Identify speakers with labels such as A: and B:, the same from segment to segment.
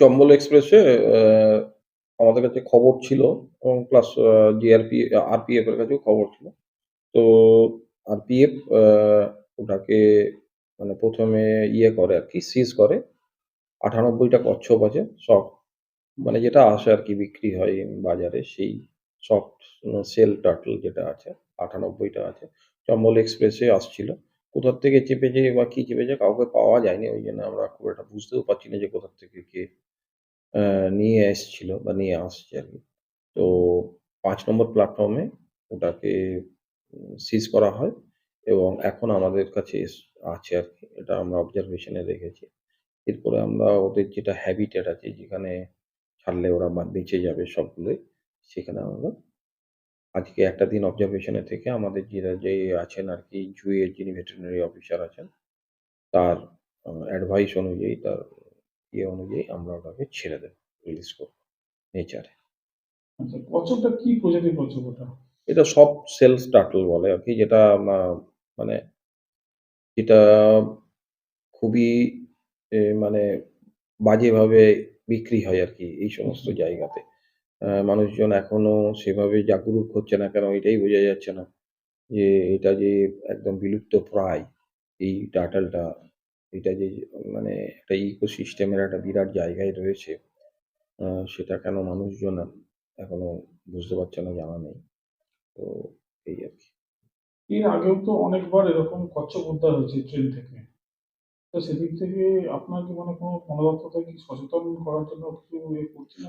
A: চম্বল এক্সপ্রেসে আমাদের কাছে খবর ছিল এবং প্লাস জিআরপি আরপিএফ এর কাছেও খবর ছিল। তো আরপিএফ ওটাকে মানে প্রথমে ইয়ে করে আর কি সিজ করে। আটানব্বইটা কচ্ছপ আছে সফট মানে যেটা আসে আর কি বিক্রি হয় বাজারে, সেই সফট সেল টার্টল যেটা আছে, আটানব্বইটা আছে। চম্বল এক্সপ্রেসে আসছিল। কোথা থেকে চেপেছে বা কি চেপেছে কাউকে পাওয়া যায়নি। ওই জন্য আমরা খুব একটা বুঝতেও পারছি না যে কোথা থেকে কে নিয়ে এসছিল বা নিয়ে আসছে আর কি তো পাঁচ নম্বর প্ল্যাটফর্মে ওটাকে সিজ করা হয় এবং এখন আমাদের কাছে আছে আরকি। এটা আমরা অবজারভেশন রেখেছি। এরপরে আমরা ওদের যেটা হ্যাবিটেট আছে যেখানে ছাড়লে ওরা বেঁচে যাবে সবগুলোই, সেখানে আমরা আজকে একটা দিন অবজারভেশন থেকে আমাদের যেটা যে আছেন আর কি এর যিনি ভেটেরিনারি অফিসার আছেন, তার অ্যাডভাইস অনুযায়ী তার ইয়ে অনুযায়ী আমরা ওটাকে ছেড়ে দেব, রিলিজ করব নেচারে।
B: আচ্ছা, কচ্ছপটা কি প্রজাতির কচ্ছপ ওটা?
A: এটা সব শেলস টার্টল বলে আর কি যেটা মানে এটা খুবই মানে বাজেভাবে বিক্রি হয় আর কি এই সমস্ত
B: আচ্ছা।
A: জায়গাতে। মানুষজন এখনও সেভাবে জাগরুক হচ্ছে না কেন এটাই বোঝা যাচ্ছে না। যে এটা যে একদম বিলুপ্তপ্রায় এই টার্টলটা এটা যে মানে একটা ইকোসিস্টেম এর একটা বিরাট জায়গায় রয়েছে, সেটা কেন মানুষজন এখনও বুঝতে পারছে না জানা নেই। তো এই আর কি
B: এর আগেও তো অনেকবার এরকম কচ্ছপ উদ্ধার হয়েছে ট্রেন থেকে।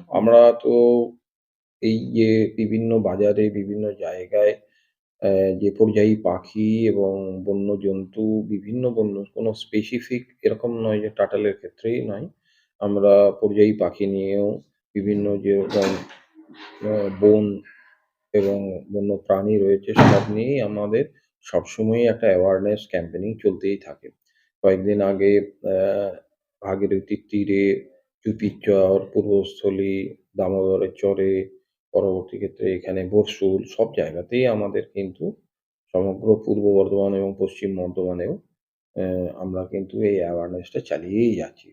A: আমরা তো এই যে বিভিন্ন বাজারে, বিভিন্ন জায়গায় যে পরিযায়ী পাখি এবং বন্য জন্তু বিভিন্ন বন্য, কোনো স্পেসিফিক এরকম নয় যে টার্টল এর ক্ষেত্রেই নয়। আমরা পরিযায়ী পাখি নিয়েও বিভিন্ন যেরকম বন এবং বন্য প্রাণী রয়েছে, সব নিয়েই আমাদের সবসময়ই একটা অ্যাওয়ারনেস ক্যাম্পেনিং চলতেই থাকে। কয়েকদিন আগে অ্যা ভাগীরথীর তীরে, চুপির চর, পূর্বস্থলী, দামোদরের চরে, পরবর্তী ক্ষেত্রে এখানে বরশুল সব জায়গাতেই আমাদের কিন্তু সমগ্র পূর্ব বর্ধমান এবং পশ্চিম বর্ধমানেও আমরা কিন্তু এই অ্যাওয়ারনেসটা চালিয়েই যাচ্ছি,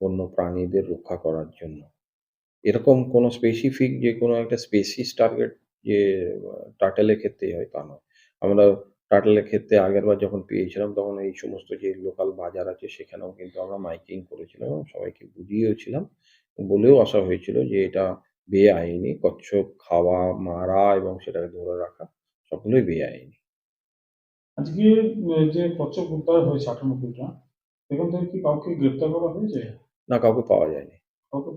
A: বন্য প্রাণীদের রক্ষা করার জন্য। এরকম কোনো স্পেসিফিক যে কোনো একটা স্পেসিস টার্গেট যে এর ক্ষেত্রেই হয় তা নয়। আমরা টার্টল এর ক্ষেত্রে আগেরবার যখন পেয়েছিলাম তখন এই সমস্ত যে লোকাল বাজার আছে সেখানেও কিন্তু আমরা মাইকিং করেছিলাম এবং সবাইকে বুঝিয়েওছিলাম। বলেও আসা হয়েছিল যে এটা বেআইনি কচ্ছপ খাওয়া, মারা এবং সেটাকে ধরে রাখা সবগুলোই বেআইনি।
B: আজকে যে কচ্ছপ উদ্ধার হয়েছে ৯৮ টা, সেখান থেকে কি কাউকে গ্রেপ্তার করা হয়েছে?
A: না কাউকে পাওয়া যায়নি।
B: কাউকে